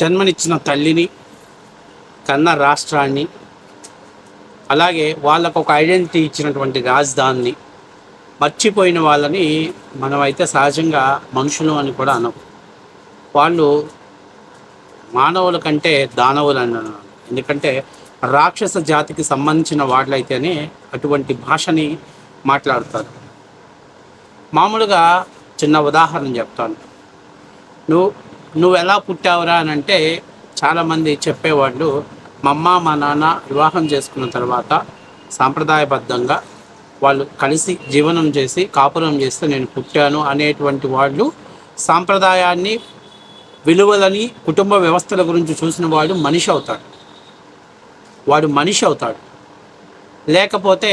జన్మనిచ్చిన తల్లిని కన్న రాష్ట్రాన్ని అలాగే వాళ్ళకు ఒక ఐడెంటిటీ ఇచ్చినటువంటి రాజధానిని మర్చిపోయిన వాళ్ళని మనమైతే సహజంగా మనుషులు అని కూడా అనం వాళ్ళు మానవుల కంటే దానవులు అని ఎందుకంటే రాక్షస జాతికి సంబంధించిన వాళ్ళైతేనే అటువంటి భాషని మాట్లాడతారు. మామూలుగా చిన్న ఉదాహరణ చెప్తాను. నువ్వు నువ్వు ఎలా పుట్టావురా అని అంటే చాలామంది చెప్పేవాళ్ళు మా అమ్మ మా నాన్న వివాహం చేసుకున్న తర్వాత సాంప్రదాయబద్ధంగా వాళ్ళు కలిసి జీవనం చేసి కాపురం చేస్తే నేను పుట్టాను అనేటువంటి వాళ్ళు సాంప్రదాయాన్ని విలువలని కుటుంబ వ్యవస్థల గురించి చూసిన వాడు మనిషి అవుతాడు వాడు మనిషి అవుతాడు. లేకపోతే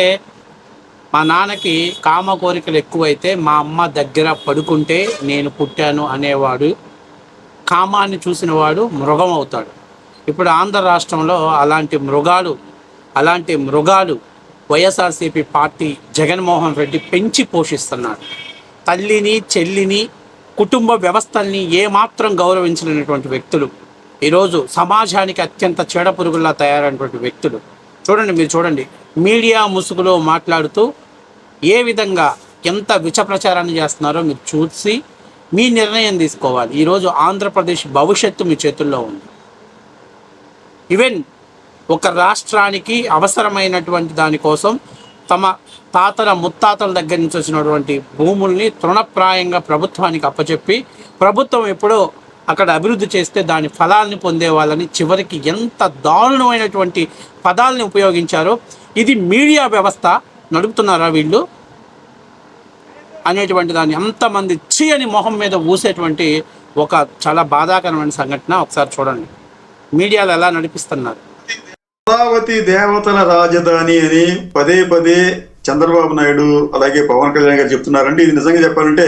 మా నాన్నకి కామ కోరికలు ఎక్కువైతే మా అమ్మ దగ్గర పడుకుంటే నేను పుట్టాను అనేవాడు కామాన్ని చూసిన వాడు మృగం అవుతాడు ఇప్పుడు ఆంధ్ర రాష్ట్రంలో అలాంటి మృగాలు అలాంటి మృగాలు వైఎస్ఆర్సీపీ పార్టీ జగన్మోహన్ రెడ్డి పెంచి పోషిస్తున్నాడు. తల్లిని చెల్లిని కుటుంబ వ్యవస్థల్ని ఏమాత్రం గౌరవించలేనటువంటి వ్యక్తులు. ఈరోజు సమాజానికి అత్యంత చెడపురుగుల్లా తయారైనటువంటి వ్యక్తులు. చూడండి మీరు చూడండి. మీడియా ముసుగులో మాట్లాడుతూ ఏ విధంగా ఎంత విచ ప్రచారాన్ని చేస్తున్నారో మీరు చూసి మీ నిర్ణయం తీసుకోవాలి. ఈరోజు ఆంధ్రప్రదేశ్ భవిష్యత్తు మీ చేతుల్లో ఉంది. ఈవెన్ ఒక రాష్ట్రానికి అవసరమైనటువంటి దానికోసం తమ తాతల ముత్తాతల దగ్గర నుంచి వచ్చినటువంటి భూముల్ని తృణప్రాయంగా ప్రభుత్వానికి అప్పచెప్పి ప్రభుత్వం ఎప్పుడో అక్కడ అభివృద్ధి చేస్తే దాని ఫలాల్ని పొందే వాళ్ళని చివరికి ఎంత దారుణమైనటువంటి పదాలని ఉపయోగించారో ఇది మీడియా వ్యవస్థ నడుపుతున్నారా వీళ్ళు? అనేటువంటి దాన్ని ఎంతమంది చీ అని మొహం మీద ఊసేటువంటి ఒక చాలా బాధాకరమైన సంఘటన ఒకసారి చూడండి. మీడియాలో ఎలా నడిపిస్తున్నారు? అమరావతి దేవతల రాజధాని అని పదే పదే చంద్రబాబు నాయుడు అలాగే పవన్ కళ్యాణ్ గారు చెప్తున్నారండి. ఇది నిజంగా చెప్పాలంటే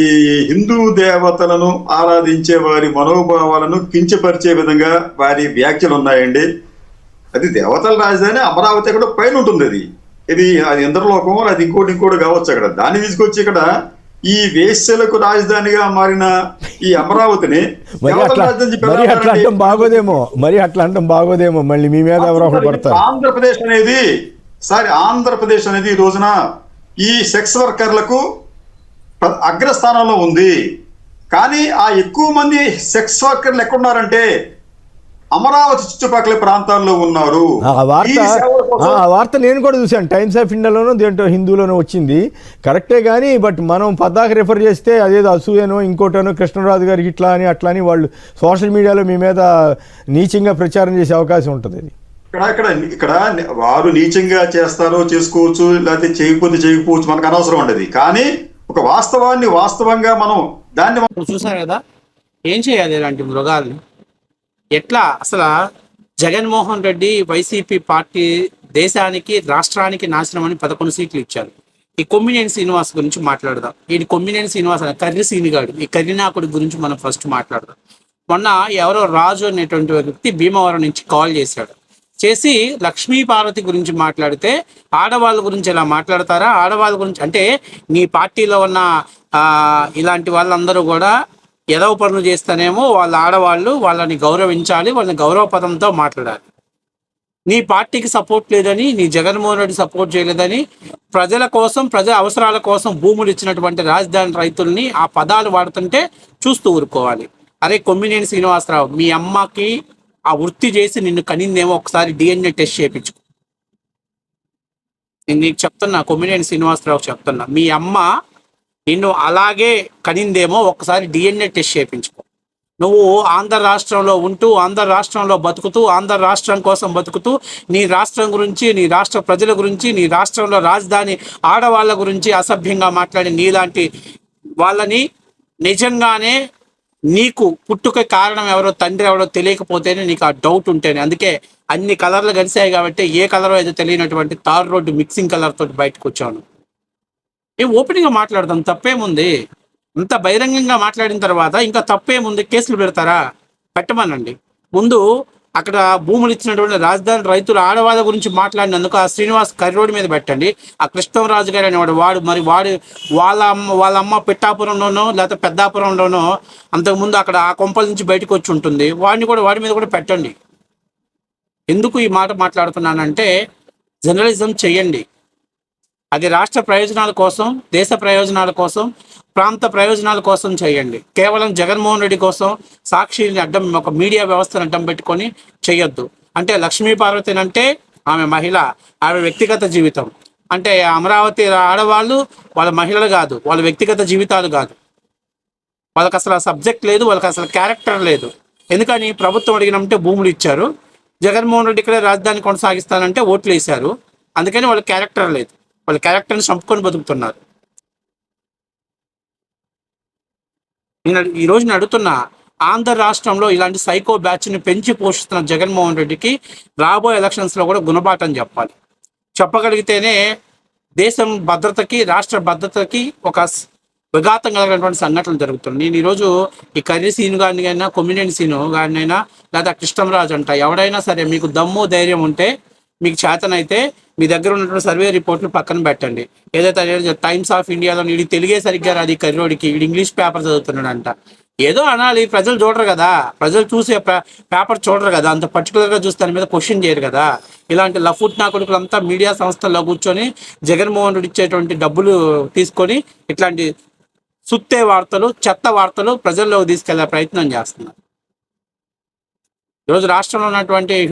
ఈ హిందూ దేవతలను ఆరాధించే వారి మనోభావాలను కించపరిచే విధంగా వారి వ్యాఖ్యలు ఉన్నాయండి అది దేవతల రాజధాని అమరావతి అక్కడ పైన ఉంటుంది అది. ఇది అది ఇంద్రలోకం అది ఇంకోటి ఇంకోటి కావచ్చు అక్కడ. దాన్ని తీసుకొచ్చి ఇక్కడ ఈ వేశ్యలకు రాజధానిగా మారిన ఈ అమరావతిని మరి అట్లా? అంటాం బాగోదేమో. మరి అట్లా అంటాం బాగోదేమో. మళ్ళీ మీ మీద ఎవరో పడతారు. ఆంధ్రప్రదేశ్ అనేది సారీ ఆంధ్రప్రదేశ్ అనేది ఈ రోజున ఈ సెక్స్ వర్కర్లకు అగ్రస్థానంలో ఉంది. కానీ ఆ ఎక్కువ మంది సెక్స్ వర్కర్లు ఎక్కడున్నారంటే అమరావతి చుట్టుపక్కల ప్రాంతాల్లో ఉన్నారు. ఆ వార్త ఆ వార్త నేను కూడా చూశాను. టైమ్స్ ఆఫ్ ఇండియాలోనూ దేంట్లో హిందూలోనూ వచ్చింది. కరెక్టే కానీ బట్ మనం పద్దాక రిఫర్ చేస్తే అదేదో అసూయనో ఇంకోటనో కృష్ణరాజు గారికి ఇట్లా అని అట్లా అని వాళ్ళు సోషల్ మీడియాలో మీ మీద నీచంగా ప్రచారం చేసే అవకాశం ఉంటుంది అది. ఇక్కడ ఇక్కడ ఇక్కడ వారు నీచంగా చేస్తారో చేసుకోవచ్చు లేకపోతే చేయకపోతే చేయకపోవచ్చు మనకు అనవసరం ఉండదు. కానీ ఒక వాస్తవాన్ని వాస్తవంగా మనం దాన్ని ఇప్పుడు చూసారు కదా? ఏం చేయాలి ఇలాంటి మృగాల్ని? ఎట్లా అసలు జగన్మోహన్ రెడ్డి వైసీపీ పార్టీ దేశానికి రాష్ట్రానికి నాశనం అని పదకొండు సీట్లు ఇచ్చారు. ఈ కొమ్మినేని శ్రీనివాస్ గురించి మాట్లాడదాం. ఈయన కొమ్మినేని శ్రీనివాస్ అనే కర్రి సీనిగాడు. ఈ కర్రినాకుడి గురించి మనం ఫస్ట్ మాట్లాడదాం. మొన్న ఎవరో రాజు అనేటువంటి వ్యక్తి భీమవరం నుంచి కాల్ చేశాడు. చేసి లక్ష్మీ పార్వతి గురించి మాట్లాడితే ఆడవాళ్ళ గురించి ఎలా మాట్లాడతారా? ఆడవాళ్ళ గురించి అంటే నీ పార్టీలో ఉన్న ఇలాంటి వాళ్ళందరూ కూడా ఎదవ పనులు చేస్తేనేమో వాళ్ళ ఆడవాళ్ళు వాళ్ళని గౌరవించాలి వాళ్ళని గౌరవ పదంతో మాట్లాడాలి. నీ పార్టీకి సపోర్ట్ లేదని నీ జగన్మోహన్ రెడ్డి సపోర్ట్ చేయలేదని ప్రజల కోసం ప్రజల అవసరాల కోసం భూములు ఇచ్చినటువంటి రాజధాని రైతుల్ని ఆ పదాలు వాడుతుంటే చూస్తూ ఊరుకోవాలి. అరే కొమ్మినేని శ్రీనివాసరావు మీ అమ్మకి ఆ వృత్తి చేసి నిన్ను కనిందేమో ఒకసారి డిఎన్ఏ టెస్ట్ చేయించుకో నేను నీకు చెప్తున్నా కొమ్మినేని శ్రీనివాసరావు చెప్తున్నా మీ అమ్మ నిన్ను అలాగే కనిందేమో ఒకసారి డిఎన్ఏ టెస్ట్ చేయించుకో. నువ్వు ఆంధ్ర రాష్ట్రంలో ఉంటూ ఆంధ్ర రాష్ట్రంలో బతుకుతూ ఆంధ్ర రాష్ట్రం కోసం బతుకుతూ నీ రాష్ట్రం గురించి నీ రాష్ట్ర ప్రజల గురించి నీ రాష్ట్రంలో రాజధాని ఆడవాళ్ళ గురించి అసభ్యంగా మాట్లాడి నీలాంటి వాళ్ళని నిజంగానే నీకు పుట్టుక కారణం ఎవరో తండ్రి ఎవరో తెలియకపోతేనే నీకు ఆ డౌట్ ఉంటేనే. అందుకే అన్ని కలర్లు కలిసాయి కాబట్టి ఏ కలర్ అయితే తెలియనటువంటి తార్ రోడ్డు మిక్సింగ్ కలర్ తోటి బయటకు వచ్చాను. ఏ ఓపెనింగ్ మాట్లాడదాం తప్పేముంది? ఇంత బహిరంగంగా మాట్లాడిన తర్వాత ఇంకా తప్పేముంది? కేసులు పెడతారా? పెట్టమనండి. ముందు అక్కడ భూములు ఇచ్చినటువంటి రాజధాని రైతుల ఆడవాళ్ళ గురించి మాట్లాడినందుకు ఆ శ్రీనివాస్ కర్రోడ్ మీద పెట్టండి. ఆ కృష్ణరాజు గారు అనేవాడు వాడు మరి వాడు వాళ్ళ అమ్మ వాళ్ళ అమ్మ పిట్టాపురంలోనో లేకపోతే పెద్దాపురంలోనో అంతకుముందు అక్కడ ఆ కొంపల నుంచి బయటకు వచ్చి ఉంటుంది. వాడిని కూడా వాడి మీద కూడా పెట్టండి. ఎందుకు ఈ మాట మాట్లాడుతున్నానంటే జర్నలిజం చేయండి అది రాష్ట్ర ప్రయోజనాల కోసం దేశ ప్రయోజనాల కోసం ప్రాంత ప్రయోజనాల కోసం చేయండి. కేవలం జగన్మోహన్ రెడ్డి కోసం సాక్షిని అడ్డం ఒక మీడియా వ్యవస్థను అడ్డం పెట్టుకొని చేయొద్దు. అంటే లక్ష్మీ పార్వతిని అంటే ఆమె మహిళ ఆమె వ్యక్తిగత జీవితం. అంటే అమరావతి ఆడవాళ్ళు వాళ్ళ మహిళలు కాదు వాళ్ళ వ్యక్తిగత జీవితాలు కాదు. వాళ్ళకి అసలు ఆ సబ్జెక్ట్ లేదు వాళ్ళకి అసలు క్యారెక్టర్ లేదు. ఎందుకని ప్రభుత్వం అడిగినంటే భూములు ఇచ్చారు. జగన్మోహన్ రెడ్డి ఇక్కడే రాజధాని కొనసాగిస్తానంటే ఓట్లు వేశారు. అందుకని వాళ్ళ క్యారెక్టర్ లేదు. వాళ్ళ క్యారెక్టర్ని చంపుకొని బతుకుతున్నారు. నేను ఈరోజు ఈ నేను అడుగుతున్నా ఆంధ్ర రాష్ట్రంలో ఇలాంటి సైకో బ్యాచ్ని పెంచి పోషిస్తున్న జగన్మోహన్ రెడ్డికి రాబోయే ఎలక్షన్స్లో కూడా గుణపాఠం చెప్పాలి. చెప్పగలిగితేనే దేశం భద్రతకి రాష్ట్ర భద్రతకి ఒక విఘాతం కలిగినటువంటి సంఘటనలు జరుగుతున్నాయి. నేను ఈరోజు ఈ కర్రీ సీన్ గారిని అయినా కొమ్మినేని సీను గారినైనా లేదా కృష్ణంరాజు అంట ఎవడైనా సరే మీకు దమ్ము ధైర్యం ఉంటే మీకు చేతనైతే మీ దగ్గర ఉన్నటువంటి సర్వే రిపోర్ట్లు పక్కన పెట్టండి. ఏదైతే టైమ్స్ ఆఫ్ ఇండియాలో వీడి తెలుగే సరిగ్గా రాదు ఈ కర్రోడికి వీడు ఇంగ్లీష్ పేపర్ చదువుతున్నాడంట. ఏదో అనాలి ప్రజలు చూడరు కదా. ప్రజలు చూసే పే- పేపర్ చూడరు కదా. అంత పర్టికులర్గా చూస్తే దాని మీద క్వశ్చన్ చేయరు కదా. ఇలాంటి లఫుట్ నా కొడుకులంతా మీడియా సంస్థల్లో కూర్చొని జగన్మోహన్ రెడ్డి ఇచ్చేటువంటి డబ్బులు తీసుకొని ఇట్లాంటి సుత్తే వార్తలు చెత్త వార్తలు ప్రజల్లోకి తీసుకెళ్ళే ప్రయత్నం చేస్తున్నారు. ఈరోజు రాష్ట్రంలో ఉన్నటువంటి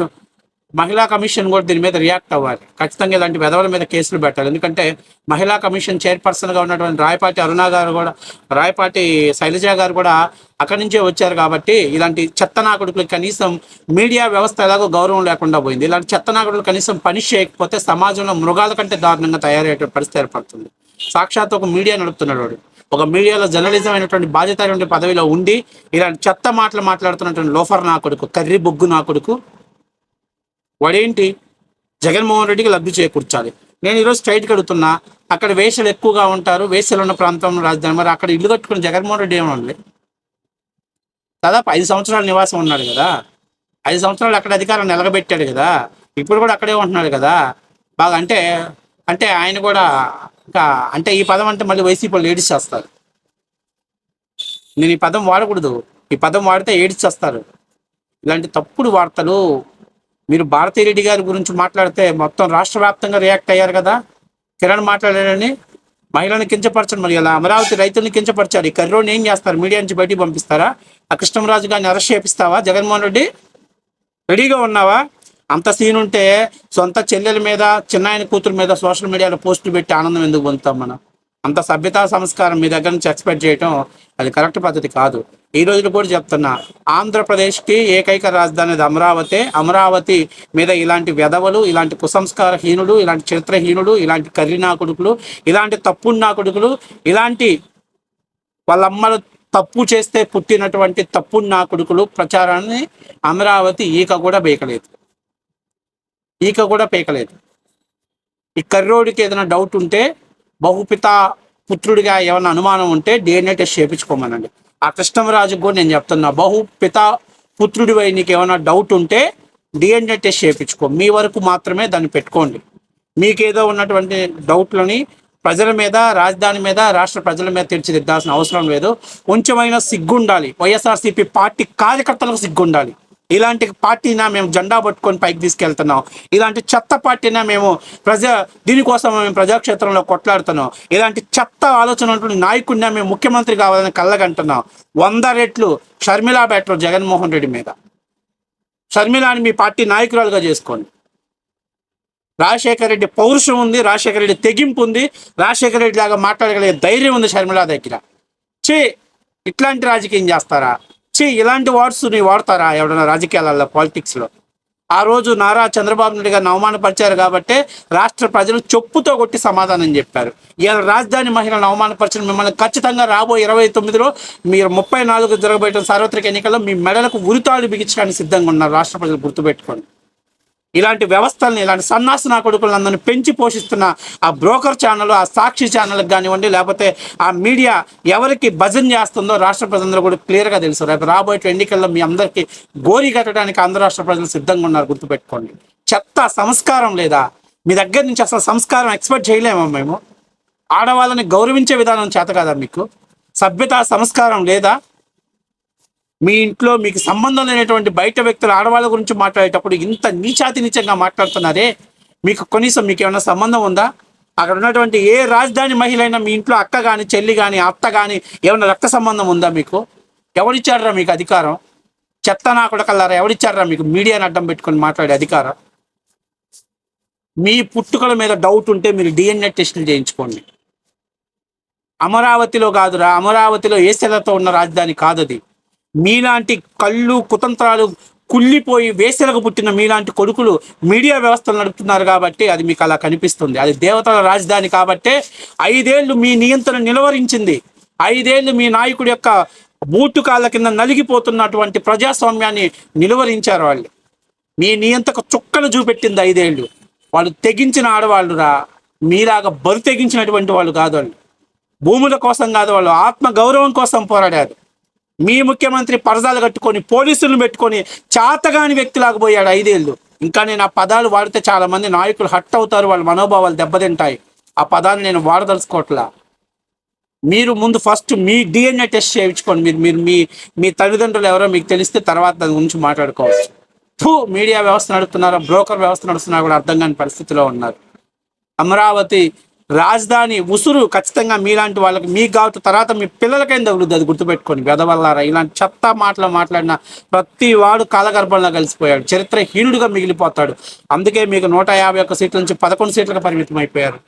మహిళా కమిషన్ కూడా దీని మీద రియాక్ట్ అవ్వాలి. ఖచ్చితంగా ఇలాంటి వెధవల మీద కేసులు పెట్టాలి. ఎందుకంటే మహిళా కమిషన్ చైర్పర్సన్గా ఉన్నటువంటి రాయపాటి అరుణ గారు కూడా రాయపాటి శైలజ గారు కూడా అక్కడి నుంచే వచ్చారు కాబట్టి ఇలాంటి చెత్త కనీసం మీడియా వ్యవస్థ ఎలాగో గౌరవం లేకుండా పోయింది. ఇలాంటి చెత్తనాకుడులు కనీసం పనిష్ చేయకపోతే సమాజంలో మృగాల కంటే దారుణంగా తయారయ్యే పరిస్థితి ఏర్పడుతుంది. సాక్షాత్ ఒక మీడియా నడుపుతున్నాడు వాడు. ఒక మీడియాలో జర్నలిజం అయినటువంటి బాధ్యత అయినటువంటి పదవిలో ఉండి ఇలాంటి చెత్త మాటలు మాట్లాడుతున్నటువంటి లోఫర్ నా కొడుకు కర్రీ బొగ్గు నా కొడుకు వాడేంటి? జగన్మోహన్ రెడ్డికి లబ్ధి చేకూర్చాలి. నేను ఈరోజు స్ట్రైట్కి అడుగుతున్నా అక్కడ వేషలు ఎక్కువగా ఉంటారు వేషలు ఉన్న ప్రాంతం రాజధాని మరి అక్కడ ఇల్లు కట్టుకుని జగన్మోహన్ రెడ్డి ఏమన్నా దాదాపు ఐదు సంవత్సరాల నివాసం ఉన్నాడు కదా. ఐదు సంవత్సరాలు అక్కడ అధికారం నిలబెట్టాడు కదా. ఇప్పుడు కూడా అక్కడే ఉంటున్నాడు కదా. బాగా అంటే అంటే ఆయన కూడా ఇంకా అంటే ఈ పదం అంటే మళ్ళీ వైసీపీ లేడీస్ చేస్తారు. నేను ఈ పదం వాడకూడదు. ఈ పదం వాడితే ఏడ్చి వస్తారు ఇలాంటి తప్పుడు వార్తలు మీరు భారతీరెడ్డి గారి గురించి మాట్లాడితే మొత్తం రాష్ట్ర వ్యాప్తంగా రియాక్ట్ అయ్యారు కదా? కిరణ్ మాట్లాడారని మహిళలను కించపరచండి మరి ఇలా అమరావతి రైతులను కించపరిచారు. ఈ కర్రోని ఏం చేస్తారు? మీడియా నుంచి బయటికి పంపిస్తారా? ఆ కృష్ణరాజు గారిని అరెస్ట్ చేపిస్తావా? జగన్మోహన్ రెడ్డి రెడీగా ఉన్నావా? అంత సీన్ ఉంటే సొంత చెల్లెల మీద చిన్నాయన కూతురు మీద సోషల్ మీడియాలో పోస్టులు పెట్టి ఆనందం ఎందుకు పొందుతాం మనం? అంత సభ్యతా సంస్కారం మీ దగ్గర నుంచి ఎక్స్పెక్ట్ చేయటం అది కరెక్ట్ పద్ధతి కాదు. ఈ రోజులు కూడా చెప్తున్నా ఆంధ్రప్రదేశ్కి ఏకైక రాజధాని అమరావతి. అమరావతి మీద ఇలాంటి వెధవలు ఇలాంటి కుసంస్కారహీనుడు ఇలాంటి చరిత్రహీనుడు ఇలాంటి కర్రీనా కొడుకులు ఇలాంటి తప్పున్నా కొడుకులు ఇలాంటి వాళ్ళమ్మలు తప్పు చేస్తే పుట్టినటువంటి తప్పు నా కొడుకులు ప్రచారాన్ని అమరావతి ఈక కూడా బేకలేదు ఈక కూడా పీకలేదు. ఈ కర్రోడికి ఏదైనా డౌట్ ఉంటే బహుపిత పుత్రుడిగా ఏమైనా అనుమానం ఉంటే డిఎన్ఏ టెస్ట్ చేయించుకోమనండి. ఆ కృష్ణరాజుకు కూడా నేను చెప్తున్నా బహుపిత పుత్రుడిపై నీకు ఏమైనా డౌట్ ఉంటే డిఎన్ఏ టెస్ట్ చేయించుకో. మీ వరకు మాత్రమే దాన్ని పెట్టుకోండి. మీకేదో ఉన్నటువంటి డౌట్లని ప్రజల మీద రాజధాని మీద రాష్ట్ర ప్రజల మీద తీర్చిదిద్దాల్సిన అవసరం లేదు. కొంచెమైనా సిగ్గుండాలి. వైఎస్ఆర్సీపీ పార్టీ కార్యకర్తలకు సిగ్గుండాలి. ఇలాంటి పార్టీనా మేము జెండా పట్టుకొని పైకి తీసుకెళ్తున్నాం. ఇలాంటి చెత్త పార్టీనా మేము ప్రజా దీనికోసం మేము ప్రజాక్షేత్రంలో కొట్లాడుతున్నాం. ఇలాంటి చెత్త ఆలోచన ఉన్నటువంటి నాయకుడినా మేము ముఖ్యమంత్రి కావాలని కళ్ళగంటున్నాం. వంద రెట్లు షర్మిలా బెటర్ జగన్మోహన్ రెడ్డి మీద. షర్మిలాని మీ పార్టీ నాయకురాలుగా చేసుకోండి. రాజశేఖర రెడ్డి పౌరుషం ఉంది రాజశేఖర రెడ్డి తెగింపు ఉంది రాజశేఖర రెడ్డి లాగా మాట్లాడగలిగే ధైర్యం ఉంది షర్మిల దగ్గర. చే ఇట్లాంటి రాజకీయం చేస్తారా? చే ఇలాంటి వర్డ్స్ నీ వాడతారా? ఎవడన్నా రాజకీయాలలో పాలిటిక్స్లో. ఆ రోజు నారా చంద్రబాబు నాయుడు గారిని అవమానపరిచారు కాబట్టి రాష్ట్ర ప్రజలు చెప్పుతో కొట్టి సమాధానం చెప్పారు. ఇలా రాజధాని మహిళలను అవమానపరిచిన మిమ్మల్ని ఖచ్చితంగా రాబోయే ఇరవై తొమ్మిదిలో మీరు ముప్పై నాలుగు జరగబోయే సార్వత్రిక ఎన్నికల్లో మీ మెడలకు ఉరితాళ్ళు బిగించడానికి సిద్ధంగా ఉన్నారు. రాష్ట్ర ప్రజలు గుర్తుపెట్టుకోండి. ఇలాంటి వ్యవస్థల్ని ఇలాంటి సన్నాసి నా కొడుకులందరినీ పెంచి పోషిస్తున్న ఆ బ్రోకర్ ఛానల్ ఆ సాక్షి ఛానల్కి కానివ్వండి లేకపోతే ఆ మీడియా ఎవరికి భజన చేస్తుందో రాష్ట్ర ప్రజలందరూ కూడా క్లియర్గా తెలుసు. రేపు రాబోయే ఎన్నికల్లో మీ అందరికీ గోరి కట్టడానికి ఆంధ్ర రాష్ట్ర ప్రజలు సిద్ధంగా ఉన్నారు గుర్తుపెట్టుకోండి. చెత్త సంస్కారం లేదా? మీ దగ్గర నుంచి అసలు సంస్కారం ఎక్స్పెక్ట్ చేయలేమా మేము? ఆడవాళ్ళని గౌరవించే విధానం చేత కాదా మీకు? సభ్యత సంస్కారం లేదా? మీ ఇంట్లో మీకు సంబంధం లేనటువంటి బయట వ్యక్తులు ఆడవాళ్ళ గురించి మాట్లాడేటప్పుడు ఇంత నీచాతి నీచంగా మాట్లాడుతున్నారే? మీకు కనీసం మీకు ఏమైనా సంబంధం ఉందా? అక్కడ ఉన్నటువంటి ఏ రాజధాని మహిళ అయినా మీ ఇంట్లో అక్క కానీ చెల్లి కానీ అత్త కానీ ఏమైనా రక్త సంబంధం ఉందా మీకు? ఎవరిచ్చారా మీకు అధికారం? చెత్త నా కొడకల్లారా? ఎవరిచ్చారా మీకు? మీడియాని అడ్డం పెట్టుకొని మాట్లాడే అధికారం? మీ పుట్టుకల మీద డౌట్ ఉంటే మీరు డిఎన్ఏ టెస్టులు చేయించుకోండి. అమరావతిలో కాదురా అమరావతిలో ఏ ఏసెలతో ఉన్న రాజధాని కాదది. మీలాంటి కళ్ళు కుతంత్రాలు కుళ్ళిపోయి వేసెలకు పుట్టిన మీలాంటి కొడుకులు మీడియా వ్యవస్థలు నడుపుతున్నారు కాబట్టి అది మీకు అలా కనిపిస్తుంది. అది దేవతల రాజధాని కాబట్టే ఐదేళ్ళు మీ నియంత్రణ నిలవరించింది. ఐదేళ్ళు మీ నాయకుడి యొక్క బూటు కాళ్ళ కింద నలిగిపోతున్నటువంటి ప్రజాస్వామ్యాన్ని నిలువరించారు వాళ్ళు. మీ నియంతకు చుక్కలు చూపెట్టింది ఐదేళ్ళు. వాళ్ళు తెగించిన ఆడవాళ్ళురా మీలాగా బరు తెగించినటువంటి వాళ్ళు కాదు వాళ్ళు. భూముల కోసం కాదు వాళ్ళు ఆత్మ గౌరవం కోసం పోరాడారు. మీ ముఖ్యమంత్రి పరదాలు కట్టుకొని పోలీసులను పెట్టుకొని చాతగాని వ్యక్తిలాగా పోయాడు ఐదేళ్ళు. ఇంకా నేను ఆ పదాలు వాడితే చాలా మంది నాయకులు హట్ అవుతారు వాళ్ళ మనోభావాలు దెబ్బతింటాయి. ఆ పదాన్ని నేను వాడదలుచుకోవట్లా. మీరు ముందు ఫస్ట్ మీ డిఎన్ఏ టెస్ట్ చేయించుకోండి. మీరు మీరు మీ మీ తల్లిదండ్రులు ఎవరో మీకు తెలిస్తే తర్వాత దాని గురించి మాట్లాడుకోవచ్చు. ఫూ మీడియా వ్యవస్థ నడుపుతున్నారో బ్రోకర్ వ్యవస్థ నడుస్తున్నారో కూడా అర్థం కాని పరిస్థితిలో ఉన్నారు. అమరావతి రాజధాని ఉసురు ఖచ్చితంగా మీలాంటి వాళ్ళకి మీ కావచ్చు తర్వాత మీ పిల్లలకైనా తగులుద్ది అది గుర్తుపెట్టుకొని వెదవల్లారా ఇలాంటి చెత్త మాటలు మాట్లాడిన ప్రతి వాడు కాలగర్భంలో కలిసిపోయాడు. చరిత్రహీనుడిగా మిగిలిపోతాడు. అందుకే మీకు నూట యాభై ఒక్క సీట్ల నుంచి పదకొండు సీట్లకు పరిమితం అయిపోయారు